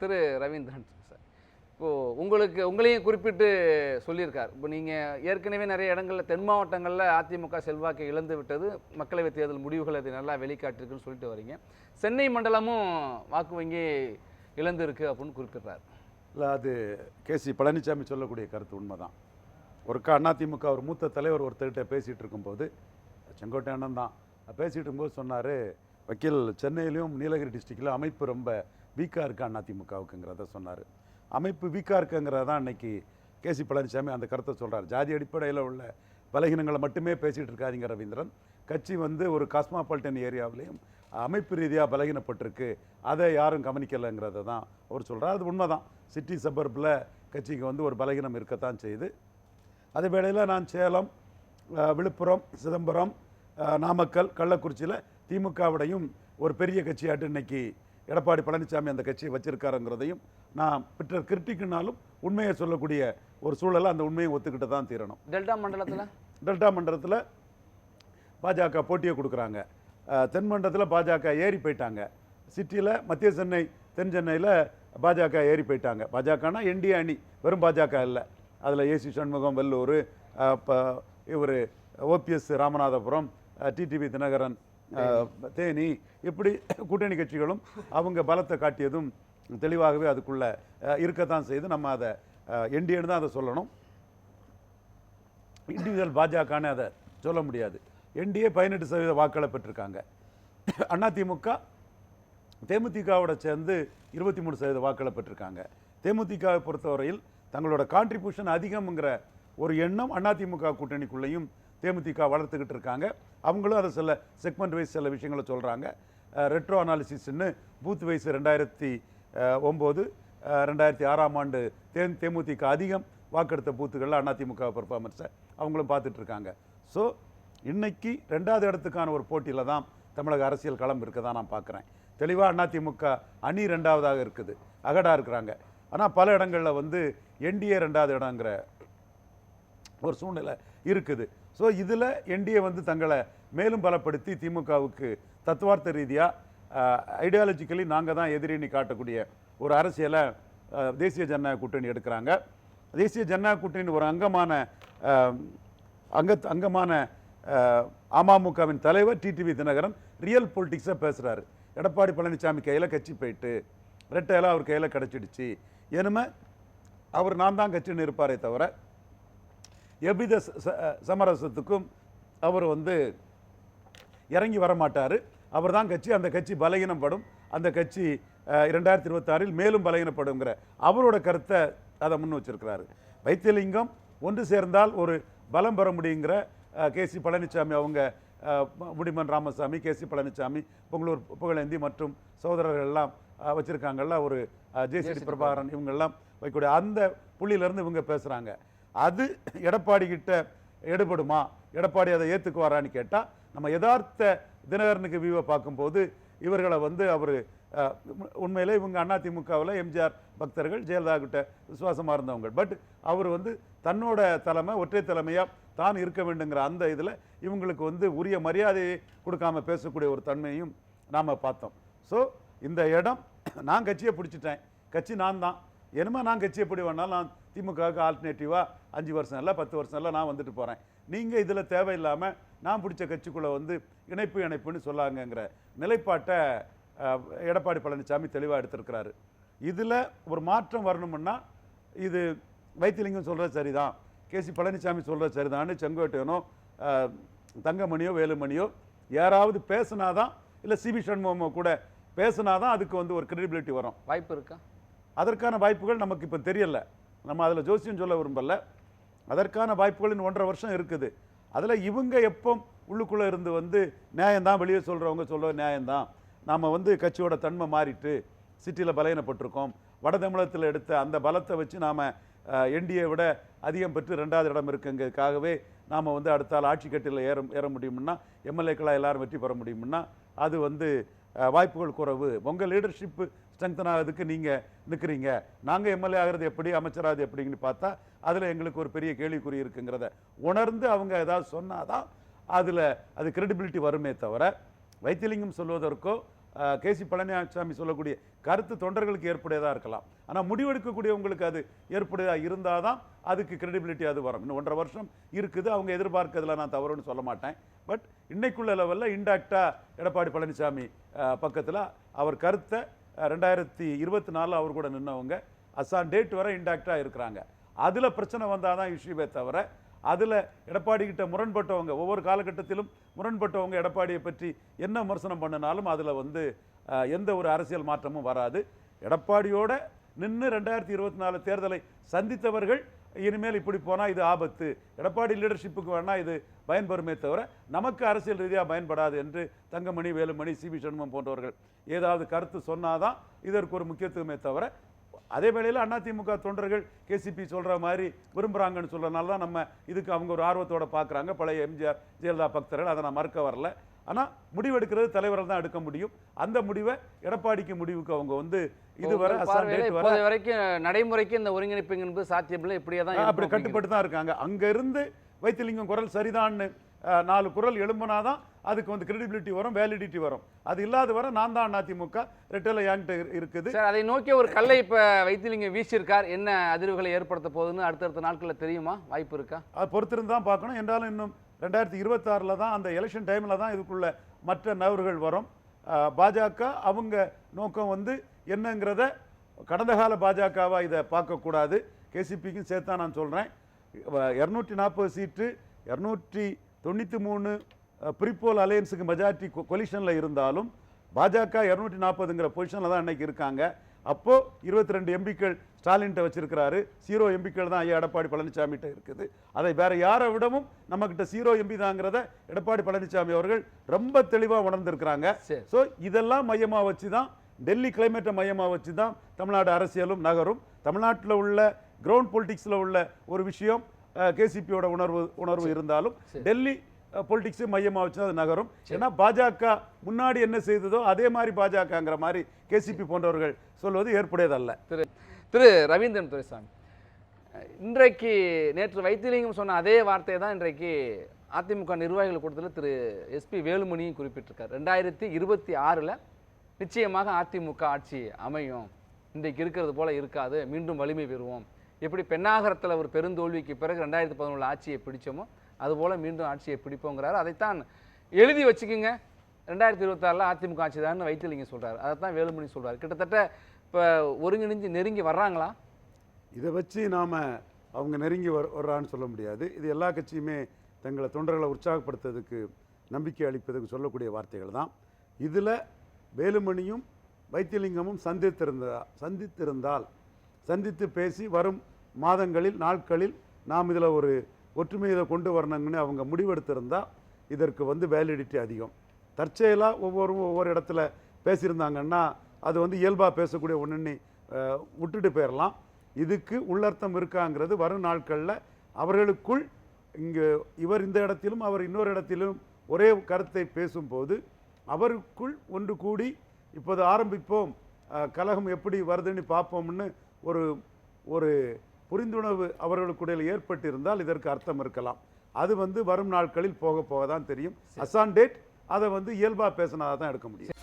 திரு Ravindran sir. இப்போது உங்களுக்கு உங்களையும் குறிப்பிட்டு சொல்லியிருக்கார். இப்போ நீங்கள் ஏற்கனவே நிறைய இடங்களில் தென் மாவட்டங்களில் அதிமுக செல்வாக்கை இழந்து விட்டது. மக்களவைத் தேர்தல் முடிவுகள் அது நல்லா வெளிக்காட்டிருக்குன்னு சொல்லிட்டு வரீங்க. சென்னை மண்டலமும் வாக்கு வங்கி இழந்திருக்கு அப்படின்னு குறிப்பிடுறார். இல்லை அது கேசி பழனிசாமி சொல்லக்கூடிய கருத்து உண்மைதான். ஒருக்கா அதிமுக ஒரு மூத்த தலைவர் ஒருத்தர்கிட்ட பேசிகிட்டு இருக்கும்போது செங்கோட்டை அண்ணன் தான். பேசிகிட்டு இருக்கும்போது சொன்னார் வக்கீல் சென்னையிலையும் நீலகிரி டிஸ்ட்ரிக்டில் அமைப்பு ரொம்ப வீக்காக இருக்கா அதிமுகவுக்குங்கிறத சொன்னார். அமைப்பு வீக்காக இருக்குங்கிறத தான் இன்னைக்கு கேசி பழனிசாமி அந்த கருத்தை சொல்கிறார் ஜாதி அடிப்படையில் உள்ள பலகீனங்களை மட்டுமே பேசிகிட்டு இருக்காதிங்க ரவீந்திரன். கட்சி வந்து ஒரு காஸ்மாபாலிட்டன் ஏரியாவிலையும் அமைப்பு ரீதியாக பலகீனப்பட்டிருக்கு. அதை யாரும் கவனிக்கலைங்கிறத தான் அவர் சொல்கிறார் அது உண்மை தான் சிட்டி சபர்பில் கட்சிக்கு வந்து ஒரு பலகீனம் இருக்கத்தான் செய்யுது. அதே வேளையில் நான் சேலம் விழுப்புரம் சிதம்பரம் நாமக்கல் கள்ளக்குறிச்சியில் திமுகவிடையும் ஒரு பெரிய கட்சியாட்டு இன்னைக்கு எடப்பாடி பழனிசாமி அந்த கட்சியை வச்சிருக்காருங்கிறதையும் நான் பெற்ற கிரிட்டிக்குனாலும் உண்மையை சொல்லக்கூடிய ஒரு சூழலை அந்த உண்மையை ஒத்துக்கிட்டு தான் தீரணும். டெல்டா மண்டலத்தில்? டெல்டா மண்டலத்தில் பாஜக போட்டியை கொடுக்குறாங்க. தென் மண்டலத்தில் பாஜக ஏறி போயிட்டாங்க. சிட்டியில் மத்திய சென்னை தென் சென்னையில் பாஜக ஏறி போயிட்டாங்க. பாஜகனா என்டிஏ அணி வெறும் பாஜக இல்லை. அதில் ஏசி சண்முகம் வெள்ளூர் இவர் ஓபிஎஸ் ராமநாதபுரம் டிடிவி தினகரன் தேனி. இப்படி கூட்டணி கட்சிகளும் அவங்க பலத்தை காட்டியதும் தெளிவாகவே அதுக்குள்ள இருக்கத்தான் செய்து நம்ம அதை என்டிஏன்னு தான் அதை சொல்லணும். இண்டிவிஜுவல் பாஜகன்னு அதை சொல்ல முடியாது. என்டிஏ பதினெட்டு சதவீத வாக்களை பெற்றிருக்காங்க. அதிமுக தேமுதிகவோட சேர்ந்து இருபத்தி மூணு சதவீத வாக்களை பெற்றிருக்காங்க. தேமுதிகவை பொறுத்தவரையில் தங்களோட கான்ட்ரிபியூஷன் அதிகம்ங்கிற ஒரு எண்ணம் அதிமுக கூட்டணிக்குள்ளேயும் தேமுதிக வளர்த்துக்கிட்டு இருக்காங்க. அவங்களும் அதை சில செக்மெண்ட் வைஸ் சில விஷயங்களை சொல்கிறாங்க ரெட்ரோ அனாலிசிஸ்ன்னு பூத் வைஸ் ரெண்டாயிரத்தி ஒம்பது ரெண்டாயிரத்தி ஆறாம் ஆண்டு தே தேமுதிக அதிகம் வாக்கெடுத்த பூத்துகளில் அதிமுக பெர்ஃபார்மன்ஸை அவங்களும் பார்த்துட்ருக்காங்க ஸோ இன்றைக்கி ரெண்டாவது இடத்துக்கான ஒரு போட்டியில் தான் தமிழக அரசியல் களம் இருக்கதான் நான் பார்க்குறேன். தெளிவாக அதிமுக அணி ரெண்டாவதாக இருக்குது. அகடாக இருக்கிறாங்க. ஆனால் பல இடங்களில் வந்து என்டிஏ ரெண்டாவது இடங்கிற ஒரு சூழ்நிலை இருக்குது. ஸோ இதில் என்டிஏ வந்து தங்களை மேலும் பலப்படுத்தி திமுகவுக்கு தத்துவார்த்த ரீதியாக ஐடியாலஜிக்கலி நாங்கள் தான் எதிரின்னு காட்டக்கூடிய ஒரு அரசியலை தேசிய ஜனநாயக கூட்டணி எடுக்கிறாங்க. தேசிய ஜனநாயக கூட்டணியின் ஒரு அங்கமான அங்க அங்கமான அமமுகவின் தலைவர் டிடிவி தினகரன் ரியல் பொலிட்டிக்ஸாக பேசுகிறாரு எடப்பாடி பழனிசாமி கையில் கட்சி போயிட்டு ரெட்டையெல்லாம் அவர் கையில் கிடச்சிடுச்சு. இனிமே அவர் நான் தான் கட்சின்னு இருப்பாரே தவிர எவ்வித சமரசத்துக்கும் அவர் வந்து இறங்கி வர மாட்டார் அவர் தான் கட்சி அந்த கட்சி பலகீனப்படும். அந்த கட்சி இரண்டாயிரத்தி இருபத்தாறில் மேலும் பலகீனப்படுங்கிற அவரோட கருத்தை அதை முன் வச்சிருக்கிறாரு. வைத்தியலிங்கம் ஒன்று சேர்ந்தால் ஒரு பலம் பெற முடியுங்கிற கே சி பழனிசாமி அவங்க முடிமன் ராமசாமி கே சி பழனிசாமி பொங்கலூர் புகழேந்தி மற்றும் சகோதரர்கள் எல்லாம் வச்சிருக்காங்கல்ல ஒரு ஜேசிடி பிரபாகரன் இவங்கெல்லாம் வைக்கக்கூடிய அந்த புள்ளியிலேருந்து இவங்க பேசுகிறாங்க அது எடப்பாடி கிட்ட எடுபடுமா? எடப்பாடி அதை ஏற்றுக்குவாரான்னு கேட்டால் நம்ம யதார்த்த தினகரனுக்கு வியூவை பார்க்கும்போது இவர்களை வந்து அவர் உண்மையிலே இவங்க அதிமுகவில் எம்ஜிஆர் பக்தர்கள் ஜெயலலிதா கிட்ட விசுவாசமாக இருந்தவங்க. பட் அவர் வந்து தன்னோட தலைமை ஒற்றை தலைமையாக தான் இருக்க வேண்டுங்கிற அந்த இதில் இவங்களுக்கு வந்து உரிய மரியாதையை கொடுக்காம பேசக்கூடிய ஒரு தன்மையும் நாம் பார்த்தோம். ஸோ இந்த இடம் நான் கட்சியை பிடிச்சிட்டேன். கட்சி நான் தான். என்னமா நான் கட்சி எப்படி வேணாலும் நான் திமுகவுக்கு ஆல்டர்னேட்டிவாக அஞ்சு வருஷம் இல்லை பத்து வருஷம் இல்லை நான் வந்துட்டு போகிறேன் நீங்கள் இதில் தேவையில்லாமல் நான் பிடிச்ச கட்சிக்குள்ளே வந்து இணைப்பு இணைப்புன்னு சொல்லாங்கங்கிற நிலைப்பாட்டை எடப்பாடி பழனிசாமி தெளிவாக எடுத்திருக்கிறாரு. இதில் ஒரு மாற்றம் வரணும்னா இது வைத்திலிங்கம் சொல்கிறது சரிதான் கேசி பழனிசாமி சொல்கிறது சரிதான்னு செங்கோட்டையனோ தங்கமணியோ வேலுமணியோ யாராவது பேசுனாதான் இல்லை சிபி சண்முகமோ கூட பேசுனாதான் அதுக்கு வந்து ஒரு கிரெடிபிலிட்டி வரும். வாய்ப்பு இருக்கா? அதற்கான வாய்ப்புகள் நமக்கு இப்போ தெரியல. நம்ம அதில் ஜோசியம் சொல்ல விரும்பல. அதற்கான வாய்ப்புகளின் ஒன்றரை வருஷம் இருக்குது. அதில் இவங்க எப்போ உள்ளுக்குள்ளே இருந்து வந்து நியாயம்தான் வெளியே சொல்கிறவங்க சொல்கிற நியாயம்தான். நாம் வந்து கட்சியோட தன்மை மாறிட்டு சிட்டியில் பலகீனப்பட்டிருக்கோம். வட தமிழகத்தில் எடுத்த அந்த பலத்தை வச்சு நாம் என்டிஏ விட அதிகம் பெற்று ரெண்டாவது இடம் இருக்குங்கிறதுக்காகவே நாம் வந்து அடுத்தால் ஆட்சி கட்டில் ஏற ஏற முடியும்னா எம்எல்ஏக்களாக எல்லாரும் வெற்றி பெற முடியும்னா அது வந்து வாய்ப்புகள் குறைவு. உங்கள் லீடர்ஷிப்பு ஸ்ட்ரென்தன் ஆகிறதுக்கு நீங்கள் நிற்கிறீங்க நாங்கள் எம்எல்ஏ ஆகிறது எப்படி அமைச்சராது எப்படின்னு பார்த்தா அதில் எங்களுக்கு ஒரு பெரிய கேள்விக்குறி இருக்குங்கிறத உணர்ந்து அவங்க ஏதாவது சொன்னாதான் அதில் அது கிரெடிபிலிட்டி வருமே தவிர வைத்தியலிங்கம் சொல்வதற்கோ கேசி பழனிசாமி சொல்லக்கூடிய கருத்து தொண்டர்களுக்கு ஏற்புடையதாக இருக்கலாம். ஆனால் முடிவெடுக்கக்கூடியவங்களுக்கு அது ஏற்புடையதாக இருந்தால் தான் அதுக்கு கிரெடிபிலிட்டி அது வரும். இன்னும் ஒன்றரை வருஷம் இருக்குது அவங்க எதிர்பார்க்கறதுல நான் தவறுன்னு சொல்ல மாட்டேன். பட் இன்னைக்குள்ள லெவலில் இன்டாக்டாக எடப்பாடி பழனிசாமி பக்கத்தில் அவர் கருத்தை ரெண்டாயிரத்தி இருபத்தி நாலில் அவர் கூட நின்றவங்க அசான் டேட் வரை இன்டாக்டாக இருக்கிறாங்க. அதில் பிரச்சனை வந்தால் தான் இஷ்யூவே தவிர அதில் எடப்பாடி கிட்ட முரண்பட்டவங்க ஒவ்வொரு காலகட்டத்திலும் முரண்பட்டவங்க எடப்பாடியை பற்றி என்ன விமர்சனம் பண்ணினாலும் அதில் வந்து எந்த ஒரு அரசியல் மாற்றமும் வராது. எடப்பாடியோட நின்று ரெண்டாயிரத்தி இருபத்தி நாலு தேர்தலை சந்தித்தவர்கள் இனிமேல் இப்படி போனால் இது ஆபத்து. எடப்பாடி லீடர்ஷிப்புக்கு வேணால் இது பயன்பெறுமே தவிர நமக்கு அரசியல் ரீதியாக பயன்படாது என்று தங்கமணி வேலுமணி சி வி சண்முகம் போன்றவர்கள் ஏதாவது கருத்து சொன்னாதான் இதற்கு ஒரு முக்கியத்துவமே தவிர அதே வேளையில் அதிமுக தொண்டர்கள் கேசிபி சொல்கிற மாதிரி விரும்புகிறாங்கன்னு சொல்கிறனால தான் நம்ம இதுக்கு அவங்க ஒரு ஆர்வத்தோட பார்க்குறாங்க பழைய எம்ஜிஆர் ஜெயலலிதா பக்தர்கள் அதை நான் மறுக்க வரல. ஆனா முடிவெடுக்கிறது தலைவர்கள் தான் எடுக்க முடியும். அந்த முடிவை எடப்பாடிக்கு முடிவுக்கு அவங்க வந்து இதுவரை இப்போது வரைக்கும் நடைமுறைக்கு இந்த ஒருங்கிணைப்பு என்பது சாத்தியமில்லை. இப்படியே தான் அப்படி. கட்டுப்பட்டு தான் இருக்காங்க. அங்க இருந்து வைத்திலிங்கம் குரல் சரிதான்னு நாலு குரல் எழும்புனாதான் அதுக்கு வந்து கிரெடிபிலிட்டி வரும் வேலிடிட்டி வரும். அது இல்லாத வரை நான் தான் அதிமுக ரெட்டலை என்கிட்ட இரு- இருக்குது. சார் அதை நோக்கிய ஒரு கல்லை இப்ப வைத்திலிங்க வீசியிருக்கார். என்ன அதிர்வுகளை ஏற்படுத்த போகுதுன்னு அடுத்தடுத்த நாட்களில் தெரியுமா? வாய்ப்பு இருக்கா? அது பொறுத்திருந்து தான் பார்க்கணும். என்றாலும் இன்னும் ரெண்டாயிரத்தி இருபத்தாறில் தான் அந்த எலெக்ஷன் டைமில் தான் இதுக்குள்ள மற்ற நபர்கள் வரும். பாஜக அவங்க நோக்கம் வந்து என்னங்கிறத கடந்த கால பாஜகவா இதை பார்க்கக்கூடாது. கேசிபிக்கும் சேர்த்தா நான் சொல்கிறேன் இரநூற்றி நாற்பது சீட்டு இரநூற்றி தொண்ணூற்றி மூணு பிரிப்போல் அலையன்ஸுக்கு மெஜாரிட்டி கொலிஷனில் இருந்தாலும் பாஜக இரநூற்றி நாற்பதுங்கிற பொசிஷனில் தான் இன்னைக்கு இருக்காங்க. அப்போ இருபத்தி ரெண்டு எம்பிக்கள் ஸ்டாலின்கிட்ட வச்சிருக்கிறாரு. ஜீரோ எம்பிக்கள் தான் ஐயா எடப்பாடி பழனிசாமிகிட்ட இருக்குது. அதை வேற யாரை விடவும் நம்மக்கிட்ட ஜீரோ எம்பி தாங்கிறத எடப்பாடி பழனிசாமி அவர்கள் ரொம்ப தெளிவாக உணர்ந்திருக்கிறாங்க. சரி. ஸோ இதெல்லாம் மையமாக வச்சு தான் டெல்லி கிளைமேட்டை மையமாக வச்சு தான் தமிழ்நாடு அரசியலும் நகரும். தமிழ்நாட்டில் உள்ள கிரவுண்ட் பொலிட்டிக்ஸில் உள்ள ஒரு விஷயம் கேசிபியோட உணர்வு உணர்வு இருந்தாலும் டெல்லி பொலிட்டிக்ஸை மையமாக வச்சு அது நகரும். ஏன்னா பாஜக முன்னாடி என்ன செய்ததோ அதே மாதிரி பாஜகங்கிற மாதிரி கேசிபி போன்றவர்கள் சொல்வது ஏற்புடையதல்ல. திரு திரு ரவீந்திரன் துரைசாமி இன்றைக்கு நேற்று வைத்திலிங்கம் சொன்ன அதே வார்த்தையை தான் இன்றைக்கு அதிமுக நிர்வாகிகள் கூட்டத்தில் திரு எஸ்பி வேலுமணியும் குறிப்பிட்டிருக்கார். ரெண்டாயிரத்தி இருபத்தி ஆறில் நிச்சயமாக அதிமுக ஆட்சி அமையும். இன்றைக்கு இருக்கிறது போல இருக்காது. மீண்டும் வலிமை பெறுவோம். எப்படி பெண்ணாகரத்தில் ஒரு பெருந்தோல்விக்கு பிறகு ரெண்டாயிரத்தி பதினொன்று ஆட்சியை பிடிச்சோமோ அதுபோல் மீண்டும் ஆட்சியை பிடிப்போங்கிறார். அதைத்தான் எழுதி வச்சுக்கோங்க. ரெண்டாயிரத்தி இருபத்தாறில் அதிமுக ஆட்சி தான் வைத்திலிங்க அதை தான் வேலுமணி சொல்கிறார் கிட்டத்தட்ட இப்போ ஒருங்கிணைஞ்சு நெருங்கி வர்றாங்களா? இதை வச்சு நாம் அவங்க நெருங்கி வர் வர்றான்னு சொல்ல முடியாது. இது எல்லா கட்சியுமே தங்களை தொண்டர்களை உற்சாகப்படுத்துறதுக்கு நம்பிக்கை அளிப்பதற்கு சொல்லக்கூடிய வார்த்தைகள் தான். இதில் வேலுமணியும் வைத்தியலிங்கமும் சந்தித்திருந்தா சந்தித்திருந்தால் சந்தித்து பேசி வரும் மாதங்களில் நாட்களில் நாம் இதில் ஒரு ஒற்றுமையை கொண்டு வரணுங்கன்னு அவங்க முடிவெடுத்திருந்தால் இதற்கு வந்து வேலிடிட்டி அதிகம். தற்செயலாக ஒவ்வொரு ஒவ்வொரு இடத்துல பேசியிருந்தாங்கன்னா அது வந்து இயல்பாக பேசக்கூடிய ஒன்றுன்னு விட்டுட்டு போயிடலாம் இதுக்கு உள்ளர்த்தம் இருக்காங்கிறது வரும் நாட்களில் அவர்களுக்குள் இங்கு இவர் இந்த இடத்திலும் அவர் இன்னொரு இடத்திலும் ஒரே கருத்தை பேசும்போது அவருக்குள் ஒன்று கூடி இப்போது ஆரம்பிப்போம். கலகம் எப்படி வருதுன்னு பார்ப்போம்னு ஒரு ஒரு புரிந்துணர்வு அவர்களுக்குடையில் ஏற்பட்டிருந்தால் இதற்கு அர்த்தம் இருக்கலாம். அது வந்து வரும் நாட்களில் போக போக தான் தெரியும் அசான் டேட் அதை வந்து இயல்பாக பேசினா தான் எடுக்க முடியும்.